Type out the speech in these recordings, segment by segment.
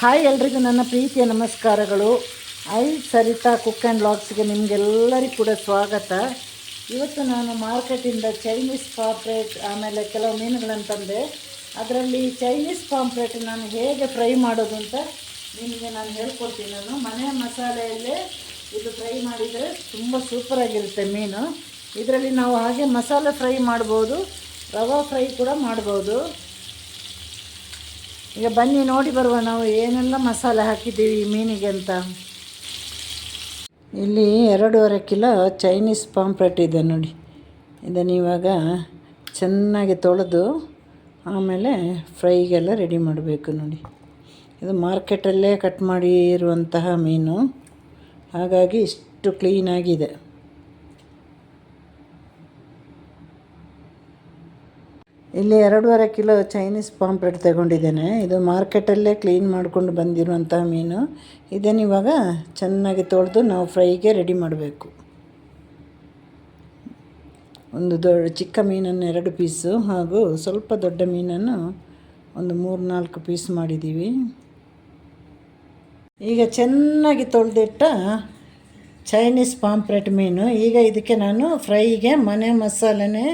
Hi ಎಲ್ರಿಗೂ ನನ್ನ ಪ್ರೀತಿಯ ನಮಸ್ಕಾರಗಳು. ಐ ಸರಿತಾ ಕುಕ್ ಆ್ಯಂಡ್ ಲಾಗ್ಸ್ಗೆ ನಿಮಗೆಲ್ಲರಿಗೂ ಕೂಡ ಸ್ವಾಗತ. ಇವತ್ತು ನಾನು ಮಾರ್ಕೆಟಿಂದ ಚೈನೀಸ್ ಪಾಂಪ್ಲೇಟ್, ಆಮೇಲೆ ಕೆಲವು ಮೀನುಗಳನ್ನು ತಂದೆ. ಅದರಲ್ಲಿ ಚೈನೀಸ್ ಪಾಂಪ್ರೇಟ್ ನಾನು ಹೇಗೆ ಫ್ರೈ ಮಾಡೋದು ಅಂತ ನಿಮಗೆ ನಾನು ಹೇಳ್ಕೊಡ್ತೀನಿ. ನಾನು ಮನೆ ಮಸಾಲೆಯಲ್ಲೇ ಇದು ಫ್ರೈ ಮಾಡಿದರೆ ತುಂಬ ಸೂಪರಾಗಿರುತ್ತೆ ಮೀನು. ಇದರಲ್ಲಿ ನಾವು ಹಾಗೆ ಮಸಾಲೆ ಫ್ರೈ ಮಾಡ್ಬೋದು, ರವಾ ಫ್ರೈ ಕೂಡ ಮಾಡ್ಬೋದು. ಈಗ ಬನ್ನಿ, ನೋಡಿ ಬರುವ ನಾವು ಏನೆಲ್ಲ ಮಸಾಲೆ ಹಾಕಿದ್ದೀವಿ ಈ ಮೀನಿಗೆ ಅಂತ. ಇಲ್ಲಿ ಎರಡೂವರೆ ಕಿಲೋ ಚೈನೀಸ್ ಪಾಂಪ್ರೆಟ್ ಇದೆ ನೋಡಿ. ಇದನ್ನು ಇವಾಗ ಚೆನ್ನಾಗಿ ತೊಳೆದು ಆಮೇಲೆ ಫ್ರೈಗೆಲ್ಲ ರೆಡಿ ಮಾಡಬೇಕು ನೋಡಿ. ಇದು ಮಾರ್ಕೆಟಲ್ಲೇ ಕಟ್ ಮಾಡಿರುವಂತಹ ಮೀನು. ಹಾಗಾಗಿ ಇಷ್ಟು ಕ್ಲೀನಾಗಿದೆ. ಇಲ್ಲಿ ಎರಡೂವರೆ ಕಿಲೋ ಚೈನೀಸ್ ಪಾಂಪ್ಲೆಟ್ ತಗೊಂಡಿದ್ದೇನೆ. ಇದು ಮಾರ್ಕೆಟಲ್ಲೇ ಕ್ಲೀನ್ ಮಾಡಿಕೊಂಡು ಬಂದಿರುವಂಥ ಮೀನು. ಇದನ್ನು ಇವಾಗ ಚೆನ್ನಾಗಿ ತೊಳೆದು ನಾವು ಫ್ರೈಗೆ ರೆಡಿ ಮಾಡಬೇಕು. ಒಂದು ದೊಡ್ಡ ಚಿಕ್ಕ ಮೀನನ್ನು ಎರಡು ಪೀಸು ಹಾಗೂ ಸ್ವಲ್ಪ ದೊಡ್ಡ ಮೀನನ್ನು ಒಂದು ಮೂರು ನಾಲ್ಕು ಪೀಸ್ ಮಾಡಿದ್ದೀವಿ. ಈಗ ಚೆನ್ನಾಗಿ ತೊಳೆದಿಟ್ಟ ಚೈನೀಸ್ ಪಾಂಪ್ಲೆಟ್ ಮೀನು. ಈಗ ಇದಕ್ಕೆ ನಾನು ಫ್ರೈಗೆ ಮನೆ ಮಸಾಲೆನೇ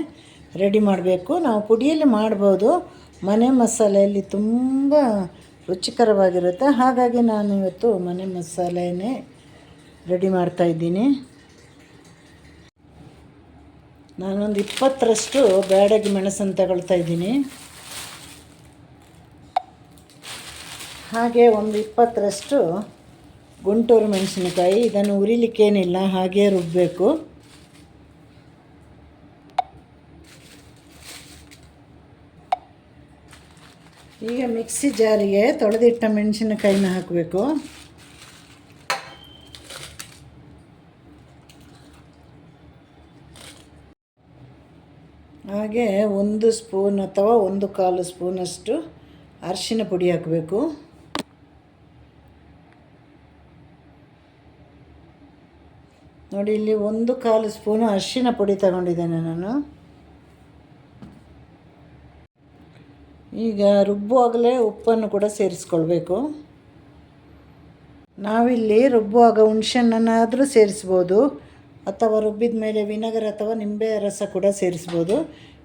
ರೆಡಿ ಮಾಡಬೇಕು. ನಾವು ಪುಡಿಯಲ್ಲಿ ಮಾಡ್ಬೋದು. ಮನೆ ಮಸಾಲೆಯಲ್ಲಿ ತುಂಬ ರುಚಿಕರವಾಗಿರುತ್ತೆ. ಹಾಗಾಗಿ ನಾನು ಇವತ್ತು ಮನೆ ಮಸಾಲೆನೇ ರೆಡಿ ಮಾಡ್ತಾಯಿದ್ದೀನಿ ನಾನೊಂದು ಇಪ್ಪತ್ತರಷ್ಟು ಬ್ಯಾಡಗಿ ಮೆಣಸನ್ನು ತಗೊಳ್ತಾ ಇದ್ದೀನಿ. ಹಾಗೆ ಒಂದು ಇಪ್ಪತ್ತರಷ್ಟು ಗುಂಟೂರು ಮೆಣಸಿನಕಾಯಿ. ಇದನ್ನು ಉರಿಲಿಕ್ಕೇನಿಲ್ಲ ಹಾಗೇ ರುಬ್ಬಬೇಕು ಈಗ ಮಿಕ್ಸಿ ಜಾರಿಗೆ ತೊಳೆದಿಟ್ಟ ಮೆಣಸಿನಕಾಯಿನ ಹಾಕಬೇಕು. ಹಾಗೆ ಒಂದು ಸ್ಪೂನ್ ಅಥವಾ ಒಂದು ಕಾಲು ಸ್ಪೂನಷ್ಟು ಅರಿಶಿನ ಪುಡಿ ಹಾಕಬೇಕು. ನೋಡಿ, ಇಲ್ಲಿ ಒಂದು ಕಾಲು ಸ್ಪೂನು ಅರಿಶಿನ ಪುಡಿ ತಗೊಂಡಿದ್ದೇನೆ ನಾನು. ಈಗ ರುಬ್ಬುವಾಗಲೇ ಉಪ್ಪನ್ನು ಕೂಡ ಸೇರಿಸ್ಕೊಳ್ಬೇಕು. ನಾವಿಲ್ಲಿ ರುಬ್ಬುವಾಗ ಹುಣ್ಸೆಹಣ್ಣನ್ನಾದರೂ ಸೇರಿಸ್ಬೋದು. ಅಥವಾ ರುಬ್ಬಿದ ಮೇಲೆ ವಿನೆಗರ್ ಅಥವಾ ನಿಂಬೆ ರಸ ಕೂಡ ಸೇರಿಸ್ಬೋದು.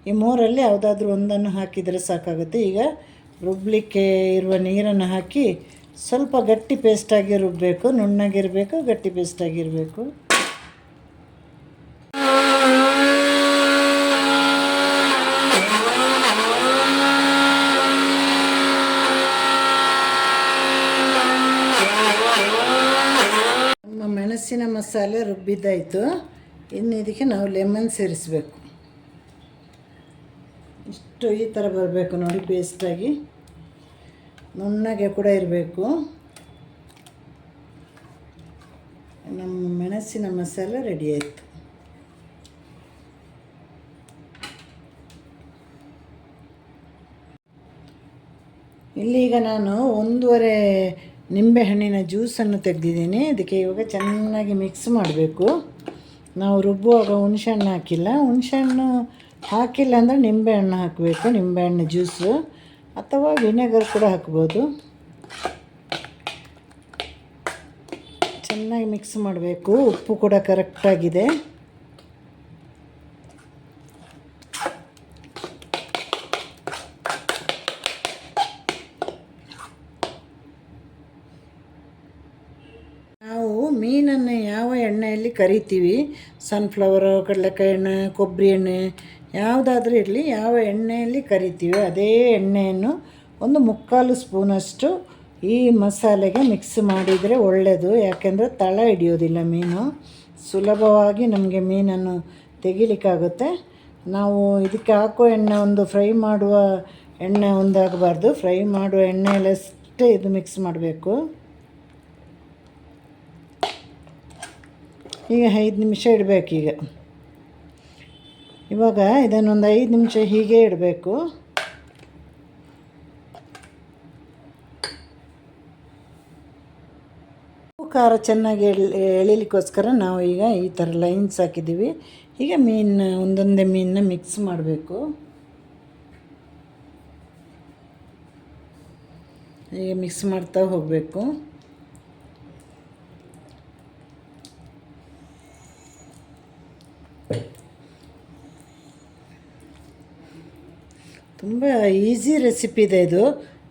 ಈ ಮೂರಲ್ಲಿ ಯಾವುದಾದ್ರೂ ಒಂದನ್ನು ಹಾಕಿದರೆ ಸಾಕಾಗುತ್ತೆ. ಈಗ ರುಬ್ಬಲಿಕ್ಕೆ ಇರುವ ನೀರನ್ನು ಹಾಕಿ ಸ್ವಲ್ಪ ಗಟ್ಟಿ ಪೇಸ್ಟಾಗಿ ರುಬ್ಬಬೇಕು ನುಣ್ಣಗಿರಬೇಕು, ಗಟ್ಟಿ ಪೇಸ್ಟಾಗಿರಬೇಕು ಮೆಣಸಿನ ಮಸಾಲೆ ರುಬ್ಬಿದ್ದಾಯಿತು. ಇನ್ನು ಇದಕ್ಕೆ ನಾವು ಲೆಮನ್ ಸೇರಿಸಬೇಕು. ಇಷ್ಟು ಈ ಥರ ಬರಬೇಕು ನೋಡಿ ಪೇಸ್ಟಾಗಿ ನುಣ್ಣಗೆ ಕೂಡ ಇರಬೇಕು. ನಮ್ಮ ಮೆಣಸಿನ ಮಸಾಲೆ ರೆಡಿ ಆಯಿತು. ಈಗ ನಾನು ಒಂದೂವರೆ ನಿಂಬೆಹಣ್ಣಿನ ಜ್ಯೂಸನ್ನು ತೆಗೆದಿದ್ದೀನಿ. ಅದಕ್ಕೆ ಇವಾಗ ಚೆನ್ನಾಗಿ ಮಿಕ್ಸ್ ಮಾಡಬೇಕು. ನಾವು ರುಬ್ಬುವಾಗ ಹುಣಸೆಹಣ್ಣು ಹಾಕಿಲ್ಲ. ಹುಣಸೆಹಣ್ಣು ಹಾಕಿಲ್ಲ ಅಂದರೆ ನಿಂಬೆಹಣ್ಣು ಹಾಕಬೇಕು, ನಿಂಬೆಹಣ್ಣು ಜ್ಯೂಸು. ಅಥವಾ ವಿನೆಗರ್ ಕೂಡ ಹಾಕ್ಬೋದು. ಚೆನ್ನಾಗಿ ಮಿಕ್ಸ್ ಮಾಡಬೇಕು. ಉಪ್ಪು ಕೂಡ ಕರೆಕ್ಟಾಗಿದೆ ನಾವು ಮೀನನ್ನು ಯಾವ ಕರಿತೀವಿ. ಸನ್ಫ್ಲವರು ಕಡಲೆಕಾಯಿ ಎಣ್ಣೆ ಕೊಬ್ಬರಿ ಎಣ್ಣೆ ಯಾವುದಾದ್ರೂ ಇರಲಿ, ಯಾವ ಎಣ್ಣೆಯಲ್ಲಿ ಕರಿತೀವಿ ಅದೇ ಎಣ್ಣೆಯನ್ನು ಒಂದು ಮುಕ್ಕಾಲು ಸ್ಪೂನಷ್ಟು ಈ ಮಸಾಲೆಗೆ ಮಿಕ್ಸ್ ಮಾಡಿದರೆ ಒಳ್ಳೆಯದು ಯಾಕೆಂದರೆ ತಳ ಹಿಡಿಯೋದಿಲ್ಲ ಮೀನು. ಸುಲಭವಾಗಿ ನಮಗೆ ಮೀನನ್ನು ತೆಗಿಲಿಕ್ಕಾಗುತ್ತೆ. ನಾವು ಇದಕ್ಕೆ ಹಾಕೋ ಎಣ್ಣೆ ಒಂದು ಫ್ರೈ ಮಾಡುವ ಎಣ್ಣೆ ಒಂದಾಗಬಾರ್ದು. ಫ್ರೈ ಮಾಡುವ ಎಣ್ಣೆಯಲ್ಲಷ್ಟೇ ಇದು ಮಿಕ್ಸ್ ಮಾಡಬೇಕು. ಈಗ ಐದು ನಿಮಿಷ ಇಡಬೇಕೀಗ ಇವಾಗ ಇದನ್ನೊಂದು ಐದು ನಿಮಿಷ ಹೀಗೆ ಇಡಬೇಕು. ಖಾರ ಚೆನ್ನಾಗಿ ಎಳ್, ಎಳಿಲಿಕ್ಕೋಸ್ಕರ ನಾವು ಈಗ ಈ ಥರ ಲೈನ್ಸ್ ಹಾಕಿದ್ದೀವಿ. ಈಗ ಮೀನು ಒಂದೊಂದೇ ಮೀನನ್ನ ಮಿಕ್ಸ್ ಮಾಡಬೇಕು. ಈಗ ಮಿಕ್ಸ್ ಮಾಡ್ತಾ ಹೋಗಬೇಕು. ತುಂಬ ಈಸಿ ರೆಸಿಪಿ ಇದೆ ಇದು.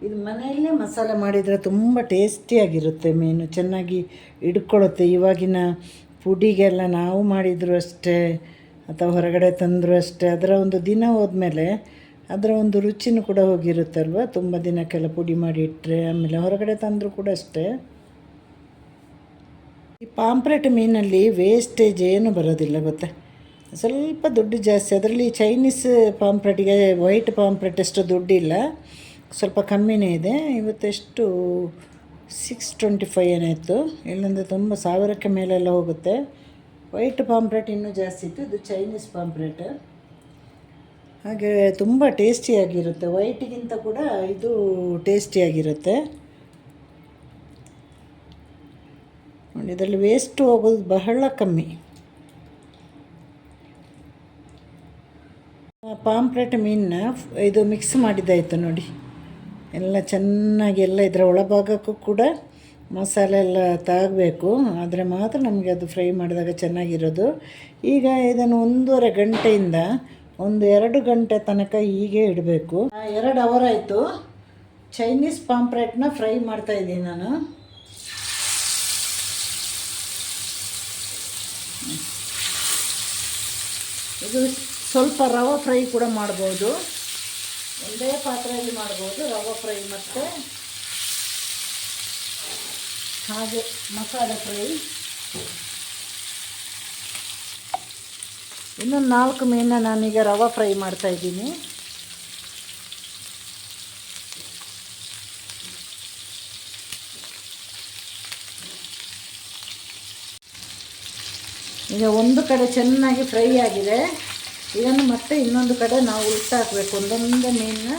ಇದು ಮನೆಯಲ್ಲೇ ಮಸಾಲೆ ಮಾಡಿದರೆ ತುಂಬ ಟೇಸ್ಟಿಯಾಗಿರುತ್ತೆ ಮೀನು ಚೆನ್ನಾಗಿ ಹಿಡ್ಕೊಳ್ಳುತ್ತೆ. ಇವಾಗಿನ ಪುಡಿಗೆಲ್ಲ ನಾವು ಮಾಡಿದರೂ ಅಷ್ಟೇ, ಅಥವಾ ಹೊರಗಡೆ ತಂದರೂ ಅಷ್ಟೇ. ಅದರ ಒಂದು ದಿನ ಹೋದ್ಮೇಲೆ ಅದರ ಒಂದು ರುಚಿನೂ ಕೂಡ ಹೋಗಿರುತ್ತಲ್ವ? ತುಂಬ ದಿನಕ್ಕೆಲ್ಲ ಪುಡಿ ಮಾಡಿ ಇಟ್ಟರೆ ಆಮೇಲೆ ಹೊರಗಡೆ ತಂದರೂ ಕೂಡ ಅಷ್ಟೇ. ಈ ಪಾಂಪ್ರೆಟ್ ಮೀನಲ್ಲಿ ವೇಸ್ಟೇಜ್ ಏನು ಬರೋದಿಲ್ಲ, ಗೊತ್ತಾ? ಸ್ವಲ್ಪ ದುಡ್ಡು ಜಾಸ್ತಿ. ಅದರಲ್ಲಿ ಚೈನೀಸ್ ಪಾಂಪ್ಲೆಟ್ಗೆ ವೈಟ್ ಪಾಂಪ್ರೆಟ್ ಅಷ್ಟು ದುಡ್ಡಿಲ್ಲ. ಸ್ವಲ್ಪ ಕಮ್ಮಿನೇ ಇದೆ. ಇವತ್ತೆಷ್ಟು ಸಿಕ್ಸ್ ಟ್ವೆಂಟಿ ಫೈವ್ ಏನಾಯಿತು. ಇಲ್ಲಂದರೆ ತುಂಬ ಸಾವಿರಕ್ಕೆ ಮೇಲೆಲ್ಲ ಹೋಗುತ್ತೆ. ವೈಟ್ ಪಾಂಪ್ರೆಟ್ ಇನ್ನೂ ಜಾಸ್ತಿ ಇತ್ತು. ಇದು ಚೈನೀಸ್ ಪಾಂಪ್ರೆಟ್ ಹಾಗೆ ತುಂಬ ಟೇಸ್ಟಿಯಾಗಿರುತ್ತೆ ವೈಟಿಗಿಂತ ಕೂಡ ಇದು ಟೇಸ್ಟಿಯಾಗಿರುತ್ತೆ ನೋಡಿ, ಇದರಲ್ಲಿ ವೇಸ್ಟ್ ಹೋಗೋದು ಬಹಳ ಕಮ್ಮಿ. ಪಾಂಪ್ಲೆಟ್ ಮೀನನ್ನ ಇದು ಮಿಕ್ಸ್ ಮಾಡಿದ್ದಾಯಿತು ನೋಡಿ. ಎಲ್ಲ ಚೆನ್ನಾಗಿ ಎಲ್ಲ ಇದರ ಒಳಭಾಗಕ್ಕೂ ಕೂಡ ಮಸಾಲೆ ಎಲ್ಲ ತಾಗಬೇಕು. ಆದರೆ ಮಾತ್ರ ನಮಗೆ ಅದು ಫ್ರೈ ಮಾಡಿದಾಗ ಚೆನ್ನಾಗಿರೋದು. ಈಗ ಇದನ್ನು ಒಂದೂವರೆ ಗಂಟೆಯಿಂದ ಒಂದು ಎರಡು ಗಂಟೆ ತನಕ ಹೀಗೆ ಇಡಬೇಕು. ಎರಡು ಅವರ್ ಆಯಿತು. ಚೈನೀಸ್ ಪಾಂಪ್ರೆಟ್ನ ಫ್ರೈ ಮಾಡ್ತಾಯಿದ್ದೀನಿ ನಾನು. ಇದು ಸ್ವಲ್ಪ ರವೆ ಫ್ರೈ ಕೂಡ ಮಾಡ್ಬೋದು. ಒಂದೇ ಪಾತ್ರೆಯಲ್ಲಿ ಮಾಡ್ಬೋದು ರವೆ ಫ್ರೈ ಮತ್ತು ಹಾಗೆ ಮಸಾಲೆ ಫ್ರೈ. ಇನ್ನೊಂದು ನಾಲ್ಕು ಮೀನನ್ನ ನಾನೀಗ ರವೆ ಫ್ರೈ ಮಾಡ್ತಾಯಿದ್ದೀನಿ ಈಗ ಒಂದು ಕಡೆ ಚೆನ್ನಾಗಿ ಫ್ರೈ ಆಗಿದೆ. ಇದನ್ನು ಮತ್ತೆ ಇನ್ನೊಂದು ಕಡೆ ನಾವು ಉಲ್ಟಾಕಬೇಕು ಒಂದೊಂದು ಮೀನನ್ನ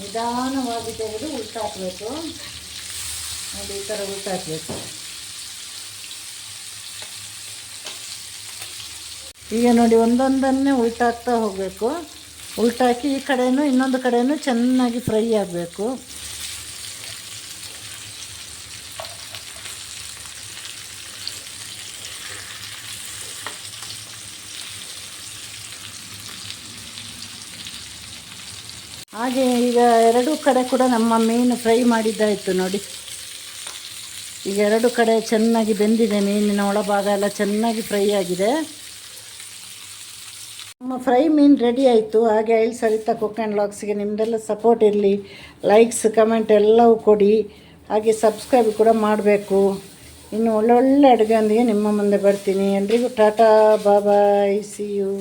ನಿಧಾನವಾಗಿ ತೆಗೆದು ಉಲ್ಟಾಕಬೇಕು ನೋಡಿ, ಈ ಥರ ಉಲ್ಟಾಕಬೇಕು ಈಗ ನೋಡಿ, ಒಂದೊಂದನ್ನೇ ಉಲ್ಟಾಕ್ತಾ ಹೋಗಬೇಕು. ಉಲ್ಟಾಕಿ ಈ ಕಡೆಯೂ ಇನ್ನೊಂದು ಕಡೆಯೂ ಚೆನ್ನಾಗಿ ಫ್ರೈ ಆಗಬೇಕು. ಹಾಗೆ ಈಗ ಎರಡೂ ಕಡೆ ಕೂಡ ನಮ್ಮ ಮೀನು ಫ್ರೈ ಮಾಡಿದ್ದಾಯಿತು ನೋಡಿ. ಈಗ ಎರಡು ಕಡೆ ಚೆನ್ನಾಗಿ ಬೆಂದಿದೆ ಮೀನಿನ ಒಳಭಾಗ ಎಲ್ಲ ಚೆನ್ನಾಗಿ ಫ್ರೈ ಆಗಿದೆ. ನಮ್ಮ ಫ್ರೈ ಮೀನು ರೆಡಿ ಆಯಿತು. ಹಾಗೆ ಐಲ್ ಸರಿತಾ ಕುಕ್ ಆ್ಯಂಡ್ ಲಾಗ್ಸ್ಗೆ ನಿಮ್ಮದೆಲ್ಲ ಸಪೋರ್ಟ್ ಇರಲಿ. ಲೈಕ್ಸ್ ಕಮೆಂಟ್ ಎಲ್ಲವೂ ಕೊಡಿ. ಹಾಗೆ ಸಬ್ಸ್ಕ್ರೈಬ್ ಕೂಡ ಮಾಡಬೇಕು. ಇನ್ನು ಒಳ್ಳೊಳ್ಳೆ ಅಡುಗೆಯೊಂದಿಗೆ ನಿಮ್ಮ ಮುಂದೆ ಬರ್ತೀನಿ. ಎಲ್ರಿಗೂ ಟಾಟಾ ಬಾಬಾಯ್ ಸಿ ಯು